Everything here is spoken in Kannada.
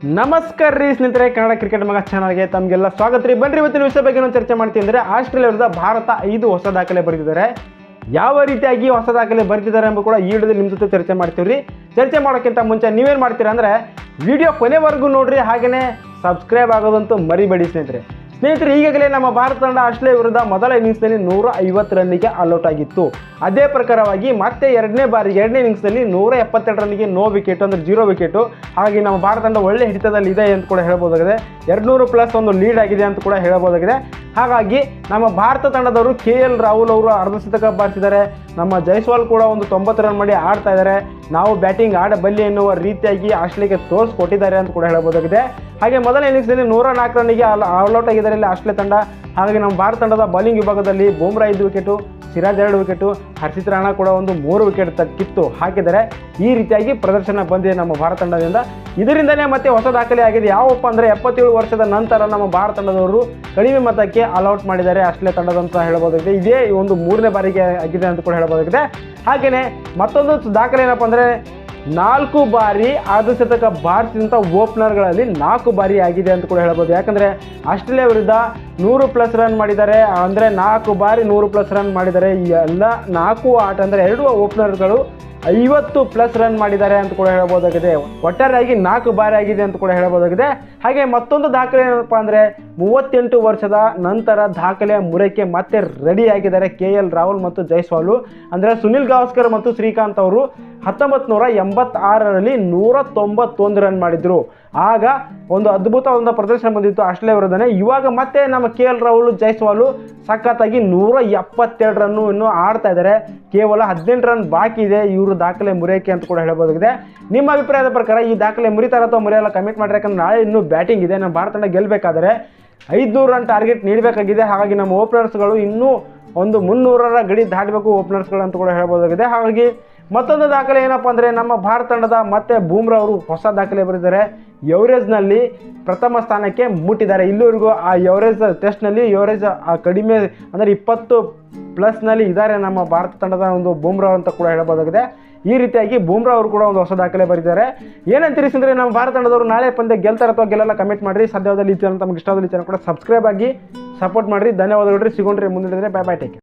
ನಮಸ್ಕಾರ ರೀ ಸ್ನೇಹಿತರೆ, ಕನ್ನಡ ಕ್ರಿಕೆಟ್ ಮಗ ಚಾನಲ್ಗೆ ತಮಗೆಲ್ಲ ಸ್ವಾಗತ ರೀ. ಬನ್ರಿ, ಇವತ್ತಿನ ವಿಷಯ ಬಗ್ಗೆ ನಾವು ಚರ್ಚೆ ಮಾಡ್ತೀವಿ ಅಂದರೆ ಆಸ್ಟ್ರೇಲಿಯಾ ವಿರುದ್ಧ ಭಾರತ ಐದು ಹೊಸ ದಾಖಲೆ ಬರೆದಿದ್ದಾರೆ. ಯಾವ ರೀತಿಯಾಗಿ ಹೊಸ ದಾಖಲೆ ಬರೆದಿದ್ದಾರೆ ಎಂಬ ಕೂಡ ಈ ವಿಡಿಯೋದಲ್ಲಿ ನಿಮ್ಮ ಜೊತೆ ಚರ್ಚೆ ಮಾಡ್ತೀವಿ ರೀ. ಚರ್ಚೆ ಮಾಡೋಕ್ಕಿಂತ ಮುಂಚೆ ನೀವೇನು ಮಾಡ್ತೀರಾ ಅಂದರೆ, ವಿಡಿಯೋ ಕೊನೆವರೆಗೂ ನೋಡಿರಿ ಹಾಗೆಯೇ ಸಬ್ಸ್ಕ್ರೈಬ್ ಆಗೋದಂತೂ ಮರಿಬೇಡಿ ಸ್ನೇಹಿತರೆ. ಸ್ನೇಹಿತರೆ, ಈಗಾಗಲೇ ನಮ್ಮ ಭಾರತ ತಂಡ ಆಸ್ಟ್ರೇಲಿಯಾ ವಿರುದ್ಧ ಮೊದಲ ಇನ್ನಿಂಗ್ಸ್ನಲ್ಲಿ ನೂರ ಐವತ್ತು ರನ್ನಿಗೆ ಆಲ್ಔಟ್ ಆಗಿತ್ತು. ಅದೇ ಪ್ರಕಾರವಾಗಿ ಮತ್ತೆ ಎರಡನೇ ಬಾರಿ ಎರಡನೇ ಇನ್ನಿಂಗ್ಸ್ನಲ್ಲಿ ನೂರ ಎಪ್ಪತ್ತೆರಡು ರನ್ನಿಗೆ ನೋ ವಿಕೆಟ್ ಅಂದರೆ ಜೀರೋ ವಿಕೆಟು ಹಾಗೆ ನಮ್ಮ ಭಾರತ ತಂಡ ಒಳ್ಳೆ ಹಿಡಿತದಲ್ಲಿ ಇದೆ ಅಂತ ಕೂಡ ಹೇಳ್ಬೋದಾಗಿದೆ ಎರಡುನೂರು ಪ್ಲಸ್ ಒಂದು ಲೀಡ್ ಆಗಿದೆ ಅಂತ ಕೂಡ ಹೇಳ್ಬೋದಾಗಿದೆ ಹಾಗಾಗಿ ನಮ್ಮ ಭಾರತ ತಂಡದವರು ಕೆ ಎಲ್ ರಾಹುಲ್ ಅವರು ಅರ್ಧ ಶತಕ ಬಾರಿಸಿದ್ದಾರೆ. ನಮ್ಮ ಜೈಸ್ವಾಲ್ ಕೂಡ ಒಂದು ತೊಂಬತ್ತು ರನ್ ಮಾಡಿ ಆಡ್ತಾ ಇದ್ದಾರೆ. ನಾವು ಬ್ಯಾಟಿಂಗ್ ಆಡಬಲ್ಲಿ ಎನ್ನುವ ರೀತಿಯಾಗಿ ಆಸ್ಟ್ರೇಲಿಯಾಗೆ ತೋರಿಸ್ಕೊಟ್ಟಿದ್ದಾರೆ ಅಂತ ಕೂಡ ಹೇಳ್ಬೋದಾಗಿದೆ ಹಾಗೆ ಮೊದಲ ಇನ್ನಿಂಗ್ಸ್ನಲ್ಲಿ ನೂರ ನಾಲ್ಕು ರನ್ನಿಗೆ ಆಲ್ ಆಲ್ಔಟ್ ಆಗಿದ್ದಾರೆ ಇಲ್ಲಿ ಆಸ್ಟ್ರೇಲಿಯಾ ತಂಡ, ಹಾಗಾಗಿ ನಮ್ಮ ಭಾರತ ತಂಡದ ಬೌಲಿಂಗ್ ವಿಭಾಗದಲ್ಲಿ ಬೂಮ್ರಾ ಐದು ವಿಕೆಟು ಸಿರಾಜ್ ಎರಡು ವಿಕೆಟು ಹರ್ಷಿತ್ ರಾಣಾ ಕೂಡ ಒಂದು ಮೂರು ವಿಕೆಟ್ ಕಿತ್ತು ಹಾಕಿದರೆ ಈ ರೀತಿಯಾಗಿ ಪ್ರದರ್ಶನ ಬಂದಿದೆ ನಮ್ಮ ಭಾರತ ತಂಡದಿಂದ. ಇದರಿಂದಲೇ ಮತ್ತೆ ಹೊಸ ದಾಖಲೆ ಆಗಿದೆ. ಯಾವಪ್ಪ ಅಂದರೆ ಎಪ್ಪತ್ತೇಳು ವರ್ಷದ ನಂತರ ನಮ್ಮ ಭಾರತ ತಂಡದವರು ಕಡಿಮೆ ಮತಕ್ಕೆ ಆಲ್ಔಟ್ ಮಾಡಿದ್ದಾರೆ ಆಸ್ಟ್ರೇಲಿಯಾ ತಂಡದಂತ ಹೇಳ್ಬೋದಾಗಿದೆ. ಇದೇ ಒಂದು ಮೂರನೇ ಬಾರಿಗೆ ಆಗಿದೆ ಅಂತ ಕೂಡ ಹೇಳ್ಬೋದಾಗಿದೆ. ಹಾಗೆಯೇ ಮತ್ತೊಂದು ದಾಖಲೆ ಏನಪ್ಪ ಅಂದರೆ ನಾಲ್ಕು ಬಾರಿ ಅರ್ಧಶತಕ ಭಾರತದಂಥ ಓಪನರ್ಗಳಲ್ಲಿ ನಾಲ್ಕು ಬಾರಿ ಆಗಿದೆ ಅಂತ ಕೂಡ ಹೇಳ್ಬೋದು. ಯಾಕಂದರೆ ಆಸ್ಟ್ರೇಲಿಯಾ ವಿರುದ್ಧ ನೂರು ಪ್ಲಸ್ ರನ್ ಮಾಡಿದ್ದಾರೆ. ಅಂದರೆ ನಾಲ್ಕು ಬಾರಿ ನೂರು ಪ್ಲಸ್ ರನ್ ಮಾಡಿದ್ದಾರೆ. ಈ ಎಲ್ಲ ನಾಲ್ಕು ಆಟ ಅಂದರೆ ಎರಡು ಓಪನರ್ಗಳು ಐವತ್ತು ಪ್ಲಸ್ ರನ್ ಮಾಡಿದ್ದಾರೆ ಅಂತ ಕೂಡ ಹೇಳ್ಬೋದಾಗಿದೆ ಒಟ್ಟಾರೆಯಾಗಿ ನಾಲ್ಕು ಬಾರಿ ಆಗಿದೆ ಅಂತ ಕೂಡ ಹೇಳ್ಬೋದಾಗಿದೆ ಹಾಗೆ ಮತ್ತೊಂದು ದಾಖಲೆ ಏನಪ್ಪ ಅಂದರೆ, ಮೂವತ್ತೆಂಟು ವರ್ಷದ ನಂತರ ದಾಖಲೆಯ ಮುರಕ್ಕೆ ಮತ್ತೆ ರೆಡಿ ಆಗಿದ್ದಾರೆ ಕೆ ಎಲ್ ರಾಹುಲ್ ಮತ್ತು ಜೈಸ್ವಾಲು. ಅಂದರೆ ಸುನಿಲ್ ಗಾವಸ್ಕರ್ ಮತ್ತು ಶ್ರೀಕಾಂತ್ ಅವರು ಹತ್ತೊಂಬತ್ತು ನೂರ ಎಂಬತ್ತಾರರಲ್ಲಿ ನೂರ ತೊಂಬತ್ತೊಂದು ರನ್ ಮಾಡಿದ್ರು. ಆಗ ಒಂದು ಅದ್ಭುತವಾದ ಪ್ರದರ್ಶನ ಬಂದಿತ್ತು ಆಸ್ಟ್ರೇಲಿಯಾ ವಿರುದ್ಧನೇ ಇವಾಗ ಮತ್ತೆ ನಮ್ಮ ಕೆ ಎಲ್ ರಾಹುಲ್, ಜೈಸ್ವಾಲು ಸಖತ್ತಾಗಿ ನೂರ ಎಪ್ಪತ್ತೆರಡು ರನ್ನು ಇನ್ನೂ ಆಡ್ತಾ ಇದ್ದಾರೆ. ಕೇವಲ ಹದಿನೆಂಟು ರನ್ ಬಾಕಿ ಇದೆ. ಇವರು ದಾಖಲೆ ಮುರಿಯೋಕೆ ಅಂತ ಕೂಡ ಹೇಳಬಹುದಾಗಿದೆ ನಿಮ್ಮ ಅಭಿಪ್ರಾಯದ ಪ್ರಕಾರ ಈ ದಾಖಲೆ ಮುರಿತಾರ ಅಥವಾ ಮುರಿಯಲ್ಲ ಕಮೆಂಟ್ ಮಾಡಿರಿ. ಯಾಕಂದ್ರೆ ನಾಳೆ ಇನ್ನೂ ಬ್ಯಾಟಿಂಗ್ ಇದೆ. ನಮ್ಮ ಭಾರತ ತಂಡ ಗೆಲ್ಲಬೇಕಾದ್ರೆ ಐದುನೂರು ರನ್ ಟಾರ್ಗೆಟ್ ನೀಡಬೇಕಾಗಿದೆ. ಹಾಗಾಗಿ ನಮ್ಮ ಓಪನರ್ಸ್ಗಳು ಇನ್ನೂ ಒಂದು ಮುನ್ನೂರರ ಗಡಿ ದಾಟಬೇಕು ಓಪನರ್ಸ್ಗಳು ಅಂತ ಕೂಡ ಹೇಳ್ಬೋದಾಗಿದೆ. ಹಾಗಾಗಿ ಮತ್ತೊಂದು ದಾಖಲೆ ಏನಪ್ಪ ಅಂದರೆ ನಮ್ಮ ಭಾರತ ತಂಡದ ಮತ್ತೆ ಬೂಮ್ರಾ ಅವರು ಹೊಸ ದಾಖಲೆ ಬರೆದಿದ್ದಾರೆ. ಯವರೇಜ್ನಲ್ಲಿ ಪ್ರಥಮ ಸ್ಥಾನಕ್ಕೆ ಮುಟ್ಟಿದ್ದಾರೆ. ಇಲ್ಲಿವರೆಗೂ ಆ ಯವರೇಜ್ ಟೆಸ್ಟ್ನಲ್ಲಿ ಯವರೇಜ್ ಕಡಿಮೆ ಅಂದರೆ ಇಪ್ಪತ್ತು ಪ್ಲಸ್ನಲ್ಲಿ ಇದ್ದಾರೆ ನಮ್ಮ ಭಾರತ ತಂಡದ ಒಂದು ಬೂಮ್ರಾ ಅಂತ ಕೂಡ ಹೇಳ್ಬೋದಾಗಿದೆ. ಈ ರೀತಿಯಾಗಿ ಬೂಮ್ರಾ ಅವರು ಕೂಡ ಒಂದು ಹೊಸ ದಾಖಲೆ ಬರೆದಿದ್ದಾರೆ. ಏನಂತೀರಿ ಅಂದರೆ ನಮ್ಮ ಭಾರತ ತಂಡದವರು ನಾಳೆ ಪಂದ್ಯ ಗೆಲ್ತಾರೆ ಅಥವಾ ಗೆಲ್ಲಲ್ಲ ಕಮೆಂಟ್ ಮಾಡಿರಿ. ಸಾಧ್ಯವಾದಲ್ಲಿ ಈ ಚಾನಲ್ ತಮಗೆ ಇಷ್ಟವಾದಲ್ಲಿ ಚಾನಲ್ ಕೂಡ ಸಬ್ಸ್ಕ್ರೈಬ್ ಆಗಿ ಸಪೋರ್ಟ್ ಮಾಡಿರಿ. ಧನ್ಯವಾದಗಳು ಸಿಗೋಣ್ರಿ ಮುಂದಿನ ಬೈ ಬೈ ಟೇಕ್